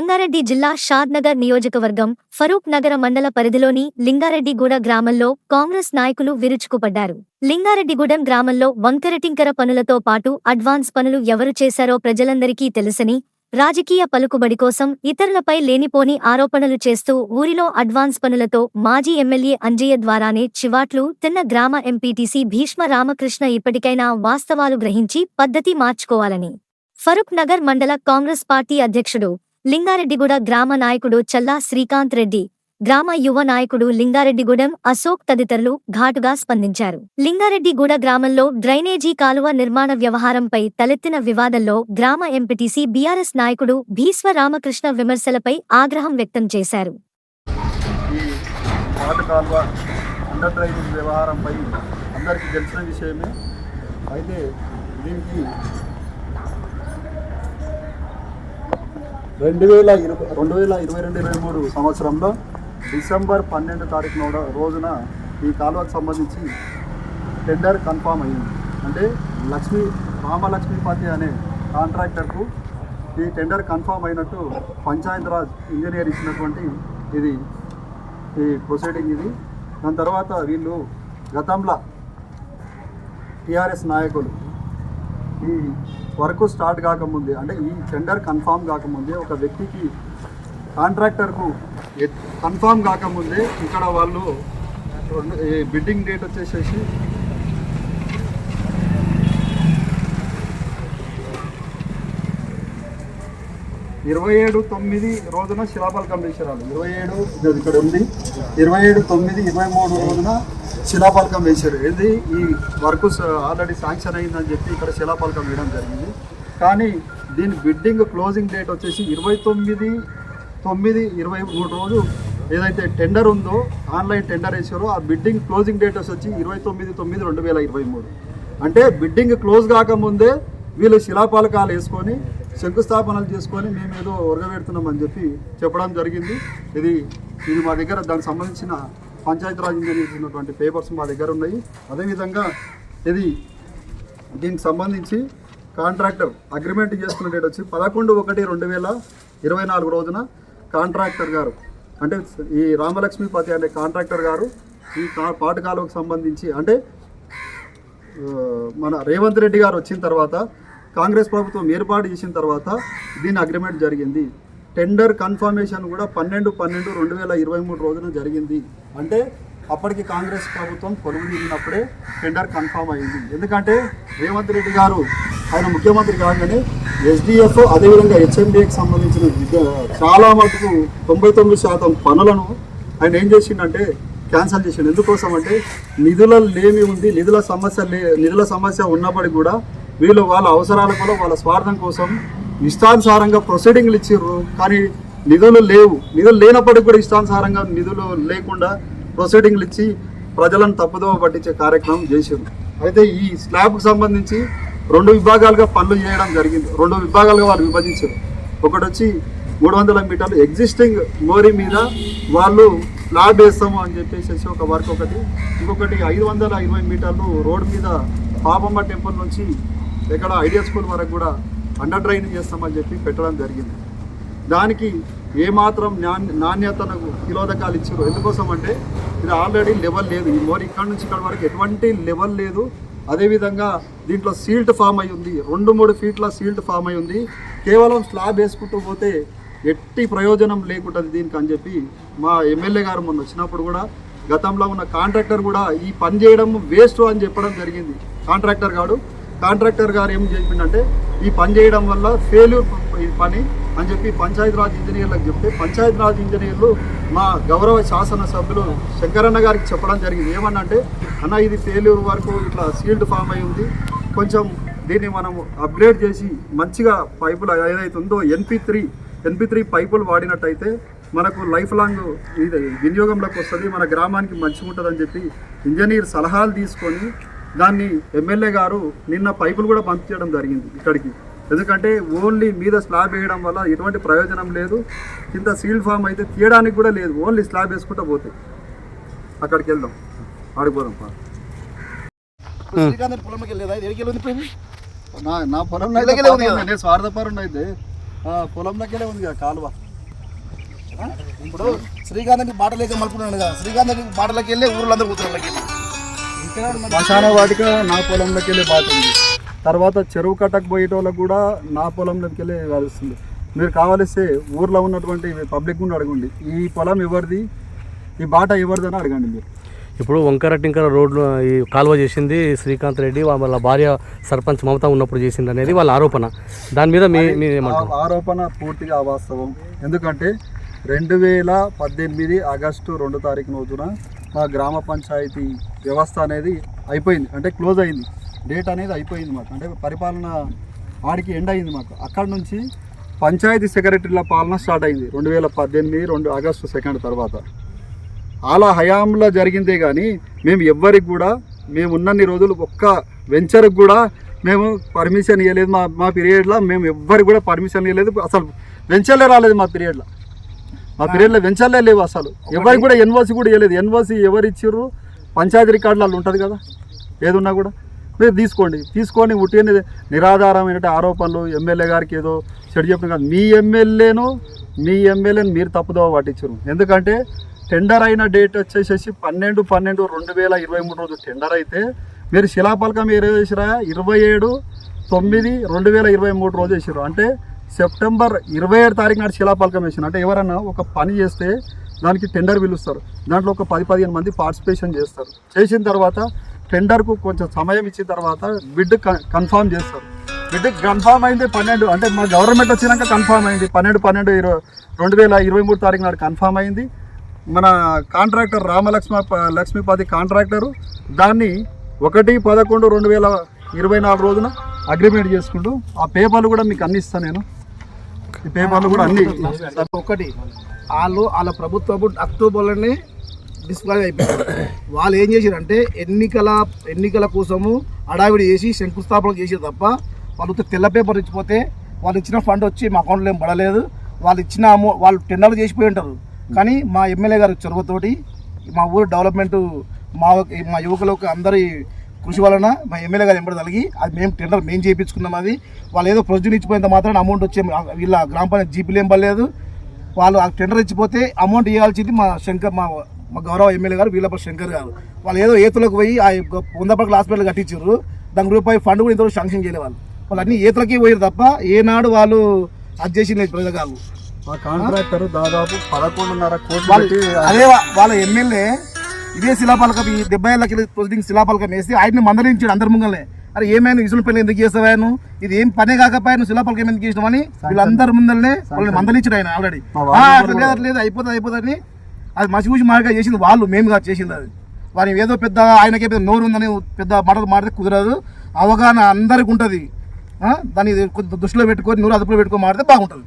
రంగారెడ్డి జిల్లా షాద్నగర్ నియోజకవర్గం ఫరూక్ నగర మండల పరిధిలోని లింగారెడ్డిగూడ గ్రామంలో కాంగ్రెస్ నాయకులు విరుచుకుపడ్డారు. లింగారెడ్డిగూడెం గ్రామంలో వంకరటింకర పనులతో పాటు అడ్వాన్స్ పనులు ఎవరు చేశారో ప్రజలందరికీ తెలుసని రాజకీయ పలుకుబడి కోసం ఇతరులపై లేనిపోని ఆరోపణలు చేస్తూ ఊరిలో అడ్వాన్స్ పనులతో మాజీ ఎమ్మెల్యే అంజయ్య ద్వారానే చివాట్లు తిన్న గ్రామ ఎంపీటీసీ భీష్మ రామకృష్ణ ఇప్పటికైనా వాస్తవాలు గ్రహించి పద్ధతి మార్చుకోవాలని. ఫరూక్ నగర్ మండల కాంగ్రెస్ పార్టీ అధ్యక్షుడు లింగారెడ్డిగూడ గ్రామ నాయకుడు చల్లా శ్రీకాంత్ రెడ్డి గ్రామ యువ నాయకుడు లింగారెడ్డిగూడెం అశోక్ తదితరులు ఘాటుగా స్పందించారు. లింగారెడ్డిగూడ గ్రామంలో డ్రైనేజీ కాలువ నిర్మాణ వ్యవహారంపై తలెత్తిన వివాదంలో గ్రామ ఎంపీటీసీ బీఆర్ఎస్ నాయకుడు భీస్వ రామకృష్ణ విమర్శలపై ఆగ్రహం వ్యక్తం చేశారు. వ్యవహారంపై అందరికీ తెలిసిన విషయమే. అయితే దీనికి రెండు వేల ఇరవై రెండు వేల ఇరవై రెండు ఇరవై మూడు సంవత్సరంలో డిసెంబర్ పన్నెండు తారీఖున రోజున ఈ కాలువకు సంబంధించి టెండర్ కన్ఫామ్ అయ్యింది అంటే లక్ష్మీ రామలక్ష్మీపతి అనే కాంట్రాక్టర్కు ఈ టెండర్ కన్ఫామ్ అయినట్టు పంచాయత్ రాజ్ ఇంజనీర్ ఇచ్చినటువంటి ఇది ఈ ప్రొసీడింగ్ ఇది. దాని తర్వాత వీళ్ళు గతంలో టీఆర్ఎస్ నాయకులు ఈ వర్క్ స్టార్ట్ కాకముందే అంటే ఈ టెండర్ కన్ఫామ్ కాకముందే ఒక వ్యక్తికి కాంట్రాక్టర్కు కన్ఫామ్ కాకముందే ఇక్కడ వాళ్ళు ఈ బిడ్డింగ్ డేట్ వచ్చేసేసి ఇరవై ఏడు తొమ్మిది రోజున శిలాఫలకం వేసారు ఇరవై ఏడు ఇది ఇక్కడ ఉంది. ఇరవై ఏడు తొమ్మిది ఇరవై మూడు రోజున శిలాఫలకం వేశారు ఇది ఈ వర్క్ ఆల్రెడీ శాంక్షన్ అయిందని చెప్పి ఇక్కడ శిలాపలకం వేయడం జరిగింది. కానీ దీని బిడ్డింగ్ క్లోజింగ్ డేట్ వచ్చేసి ఇరవై తొమ్మిది తొమ్మిది ఇరవై మూడు రోజు ఏదైతే టెండర్ ఉందో ఆన్లైన్ టెండర్ వేసారో ఆ బిడ్డింగ్ క్లోజింగ్ డేట్ వచ్చి ఇరవై తొమ్మిది తొమ్మిది రెండు వేల ఇరవై మూడు. అంటే బిడ్డింగ్ క్లోజ్ కాకముందే వీళ్ళు శిలాపాలకాలు వేసుకొని శంకుస్థాపనలు చేసుకొని మేము ఏదో ఉరగబెడుతున్నామని చెప్పి చెప్పడం జరిగింది. ఇది ఇది మా దగ్గర దానికి సంబంధించిన పంచాయతీరాజ్ ఇంజనీర్స్ ఉన్నటువంటి పేపర్స్ మా దగ్గర ఉన్నాయి. అదేవిధంగా ఇది దీనికి సంబంధించి కాంట్రాక్టర్ అగ్రిమెంట్ చేసుకున్న డేట్ వచ్చి పదకొండు ఒకటి రెండు వేల ఇరవై నాలుగు రోజున కాంట్రాక్టర్ గారు అంటే ఈ రామలక్ష్మీపతి అనే కాంట్రాక్టర్ గారు ఈ కా- పాటకాలకు సంబంధించి అంటే మన రేవంత్ రెడ్డి గారు వచ్చిన తర్వాత కాంగ్రెస్ ప్రభుత్వం ఏర్పాటు చేసిన తర్వాత దీని అగ్రిమెంట్ జరిగింది. టెండర్ కన్ఫర్మేషన్ కూడా పన్నెండు పన్నెండు రెండు వేల ఇరవై మూడు రోజున జరిగింది. అంటే అప్పటికి కాంగ్రెస్ ప్రభుత్వం కొలువు తీరినప్పుడే టెండర్ కన్ఫర్మ్ అయింది. ఎందుకంటే రేవంత్ రెడ్డి గారు ఆయన ముఖ్యమంత్రి కాగానే ఎస్డిఎఫ్ అదేవిధంగా హెచ్ఎండిఏకి సంబంధించిన చాలా మటుకు తొంభై తొమ్మిది శాతం పనులను ఆయన ఏం చేసిండంటే క్యాన్సిల్ చేసిండు. ఎందుకోసం అంటే నిధుల లేమి ఉంది నిధుల సమస్య లే నిధుల సమస్య ఉన్నప్పటికీ కూడా వీళ్ళు వాళ్ళ అవసరాల కోసం వాళ్ళ స్వార్థం కోసం ఇష్టానుసారంగా ప్రొసీడింగ్లు ఇచ్చిర్రు కానీ నిధులు లేవు. నిధులు లేనప్పటికీ కూడా ఇష్టానుసారంగా నిధులు లేకుండా ప్రొసీడింగ్లు ఇచ్చి ప్రజలను తప్పుదోవ పట్టించే కార్యక్రమం చేశారు అయితే ఈ స్లాబ్కు సంబంధించి రెండు విభాగాలుగా పనులు చేయడం జరిగింది. రెండు విభాగాలుగా వాళ్ళు విభజించారు. ఒకటి వచ్చి మూడు వందల మీటర్లు ఎగ్జిస్టింగ్ మోరీ మీద వాళ్ళు స్లాబ్ వేస్తాము అని చెప్పేసి ఒక వర్క్ ఒకటి. ఇంకొకటి ఐదు వందల ఇరవై మీటర్లు రోడ్ మీద పాపమ్మ టెంపుల్ నుంచి ఇక్కడ ఐడియా స్కూల్ వరకు కూడా అండర్ డ్రైన్ చేస్తామని చెప్పి పెట్టడం జరిగింది. దానికి ఏమాత్రం నాణ్య నాణ్యతను కిలోదకాలు ఇచ్చారు. ఎందుకోసం అంటే ఇది ఆల్రెడీ లెవెల్ లేదు. ఈ మోర్ ఇక్కడ నుంచి ఇక్కడ వరకు ఎటువంటి లెవెల్ లేదు. అదేవిధంగా దీంట్లో సీల్ట్ ఫామ్ అయి ఉంది. రెండు మూడు ఫీట్ల సీల్ట్ ఫామ్ అయి ఉంది. కేవలం స్లాబ్ వేసుకుంటూ పోతే ఎట్టి ప్రయోజనం లేకుంటుంది దీనికి అని చెప్పి మా ఎమ్మెల్యే గారు మొన్న వచ్చినప్పుడు కూడా గతంలో ఉన్న కాంట్రాక్టర్ కూడా ఈ పని చేయడం వేస్ట్ అని చెప్పడం జరిగింది. కాంట్రాక్టర్ గారు కాంట్రాక్టర్ గారు ఏం చెప్పిందంటే ఈ పని చేయడం వల్ల ఫెయిల్యూర్ ఈ పని అని చెప్పి పంచాయతీ రాజ్ ఇంజనీర్లకు చెప్తే పంచాయతీ రాజ్ ఇంజనీర్లు మా గౌరవ శాసన సభ్యులు శంకరన్న గారికి చెప్పడం జరిగింది. ఏమన్నంటే అన్న ఇది ఫెయిల్యూర్ వరకు ఇట్లా సీల్డ్ ఫామ్ అయి ఉంది. కొంచెం దీన్ని మనం అప్గ్రేడ్ చేసి మంచిగా పైపులు ఏదైతే ఉందో ఎన్పి త్రీ ఎన్పి త్రీ పైపులు వాడినట్టయితే మనకు లైఫ్ లాంగ్ ఇది వినియోగంలోకి వస్తుంది మన గ్రామానికి మంచిగా ఉంటుందని చెప్పి ఇంజనీర్ సలహాలు తీసుకొని దాన్ని ఎమ్మెల్యే గారు నిన్న పైపులు కూడా పంపించడం జరిగింది ఇక్కడికి. ఎందుకంటే ఓన్లీ మీద స్లాబ్ వేయడం వల్ల ఎటువంటి ప్రయోజనం లేదు. కింద సీల్డ్ ఫామ్ అయితే తీయడానికి కూడా లేదు. ఓన్లీ స్లాబ్ వేసుకుంటూ పోతే అక్కడికి వెళ్దాం. ఆడిపోదాం నా నా కదా? నేను స్వార్థపరుడు అయితే. ఆ, పొలంలోకెళ్ళే ఉంది కదా కాలువ? ఇప్పుడు శ్రీకాంత్ బాటలోకి మలుపుకున్నాడు కదా. శ్రీకాంత్ బాటలోకి వెళ్ళి ఊర్లందరూ కూతురు శ్మశాన వాటిక నా పొలంలోకి వెళ్ళి బాట ఉంది తర్వాత చెరువు కట్టకు పోయేటోళ్ళకి కూడా నా పొలంలోకి వెళ్ళి కలుస్తుంది మీరు కావలిస్తే ఊర్లో ఉన్నటువంటి పబ్లిక్ కూడా అడగండి. ఈ పొలం ఎవరిది? ఈ బాట ఎవరిది అని అడగండి మీరు. ఇప్పుడు వంకర టింకర రోడ్లు ఈ కాలువ చేసింది శ్రీకాంత్ రెడ్డి. వాళ్ళ భార్య సర్పంచ్ మమత ఉన్నప్పుడు చేసింది అనేది వాళ్ళ ఆరోపణ. దాని మీద మీ ఆరోపణ పూర్తిగా అవాస్తవం. ఎందుకంటే రెండు వేల పద్దెనిమిది ఆగస్టు రెండు తారీఖు రోజున మా గ్రామ పంచాయతీ వ్యవస్థ అనేది అయిపోయింది. అంటే క్లోజ్ అయింది. డేట్ అనేది అయిపోయింది మాకు. అంటే పరిపాలన ఆడికి ఎండ్ అయింది మాకు. అక్కడ నుంచి పంచాయతీ సెక్రటరీల పాలన స్టార్ట్ అయింది. రెండు వేల పద్దెనిమిది రెండు ఆగస్టు సెకండ్ తర్వాత. అలా హయాంలో జరిగిందే కానీ మేము ఎవ్వరికి కూడా మేము ఉన్నన్ని రోజులు ఒక్క వెంచర్కి కూడా మేము పర్మిషన్ ఇవ్వలేదు మా మా పీరియడ్లో మేము ఎవ్వరికి కూడా పర్మిషన్ ఇవ్వలేదు అసలు వెంచర్లే రాలేదు మా పీరియడ్లో మా పీరియడ్లో వెంచర్లే లేవు అసలు. ఎవరికి కూడా ఎన్ఓసి కూడా ఇవ్వలేదు ఎన్ఓసి ఎవరు ఇచ్చిర్రు? పంచాయతీ రికార్డులలో ఉంటుంది కదా. ఏదున్నా కూడా. మీరు తీసుకోండి. తీసుకొని ఉట్టిన నిరాధారమైన ఆరోపణలు. ఎమ్మెల్యే గారికి ఏదో చెడు చెప్పిన కాదు మీ ఎమ్మెల్యేను మీ ఎమ్మెల్యేని మీరు తప్పుదోవ పట్టించారు ఎందుకంటే టెండర్ అయిన డేట్ వచ్చేసేసి పన్నెండు పన్నెండు రెండు వేల ఇరవై మూడు రోజు టెండర్ అయితే మీరు శిలాపలకం ఏ రోజు వేసిరా ఇరవై ఏడు తొమ్మిది రెండు వేల ఇరవై మూడు రోజు వేసారు అంటే సెప్టెంబర్ ఇరవై ఏడు తారీఖు నాడు శిలాపలకం వేసిన అంటే ఎవరన్నా ఒక పని చేస్తే దానికి టెండర్ పిలుస్తారు. దాంట్లో ఒక పది పదిహేను మంది పార్టిసిపేషన్ చేస్తారు. చేసిన తర్వాత టెండర్కు కొంచెం సమయం ఇచ్చిన తర్వాత బిడ్ కన్ఫామ్ చేస్తారు. బిడ్ కన్ఫామ్ అయింది పన్నెండు అంటే మా గవర్నమెంట్ వచ్చినాక కన్ఫామ్ అయింది. పన్నెండు పన్నెండు ఇరవై రెండు వేల ఇరవై మూడు తారీఖు నాడు కన్ఫామ్ అయింది. మన కాంట్రాక్టర్ రామలక్ష్మ లక్ష్మీపతి కాంట్రాక్టరు దాన్ని ఒకటి పదకొండు రెండు వేల ఇరవై నాలుగు రోజున అగ్రిమెంట్ చేసుకుంటూ ఆ పేపర్లు కూడా మీకు అందిస్తాను నేను. ఈ పేపర్లు కూడా అన్ని ఒకటి వాళ్ళు వాళ్ళ ప్రభుత్వపు అక్టోబర్లోనే డిస్క్వాలిఫై అయిపోయారు. వాళ్ళు ఏం చేశారంటే ఎన్నికల ఎన్నికల కోసము అడావిడి చేసి శంకుస్థాపన చేసారు తప్ప వాళ్ళు తెల్ల పేపర్ ఇచ్చిపోతే వాళ్ళు ఇచ్చిన ఫండ్ వచ్చి మా అకౌంట్లో ఏం పడలేదు. వాళ్ళు ఇచ్చిన అమౌ వాళ్ళు టెండర్లు చేసిపోయి ఉంటారు. కానీ మా ఎమ్మెల్యే గారి చొరవతోటి మా ఊరు డెవలప్మెంట్ మా మా యువకులకు అందరి కృషి వలన మా ఎమ్మెల్యే గారు ఎంబడి కలిగి అది మేము టెండర్ మేము చేయించుకున్నాం అది. వాళ్ళు ఏదో ప్రొసీజర్ ఇచ్చిపోయినంత మాత్రం అమౌంట్ వచ్చే వీళ్ళ గ్రామ పంచాయతీ జీపీలు ఏం పడలేదు. వాళ్ళు ఆ టెండర్ ఇచ్చిపోతే అమౌంట్ ఇవ్వాల్సింది మా శంకర్ మా మా గౌరవ ఎమ్మెల్యే గారు వీళ్ళప్ప శంకర్ గారు. వాళ్ళు ఏదో ఏతులకు పోయి ఆ వందపడకల హాస్పిటల్ కట్టించారు దాని రూపాయి ఫండ్ కూడా ఇంతవరకు శాంక్షన్ చేయలేదు వాళ్ళు. వాళ్ళు అన్ని ఏతులకి పోయారు తప్ప ఏనాడు వాళ్ళు అది చేసింది ప్రజలు కాదు ఆ కాంట్రాక్టర్ దాదాపు పదకొండున్నర కోట్లు అదే వాళ్ళ ఎమ్మెల్యే ఇదే శిలాపలకం ఈ డెబ్బై ఏళ్ళ కింద ప్రొసీడింగ్ శిలాపలకం వేసి ఆయన్ని మందలించాడు అందరి ముంగలనే. అరే ఏమైనా ఇసులు పెళ్ళి ఎందుకు చేస్తావాను ఇది ఏం పనే కాకపోయాను శిలాపలకం ఎందుకు చేసినామని వీళ్ళందరి ముందరనే వాళ్ళని మందలించాడు ఆయన ఆల్రెడీ లేదు లేదు అయిపోతుంది అయిపోతుంది అది మసిపూసి మార్గా చేసింది వాళ్ళు మేము కాదు చేసింది అది. వారి ఏదో పెద్ద ఆయనకే పెద్ద నోరు ఉందని పెద్ద మాటలు మాడితే కుదరదు. అవగాహన అందరికి ఉంటుంది. దాన్ని కొంచెం దృష్టిలో పెట్టుకొని నూరు అదుపులో పెట్టుకొని మాడితే బాగుంటుంది.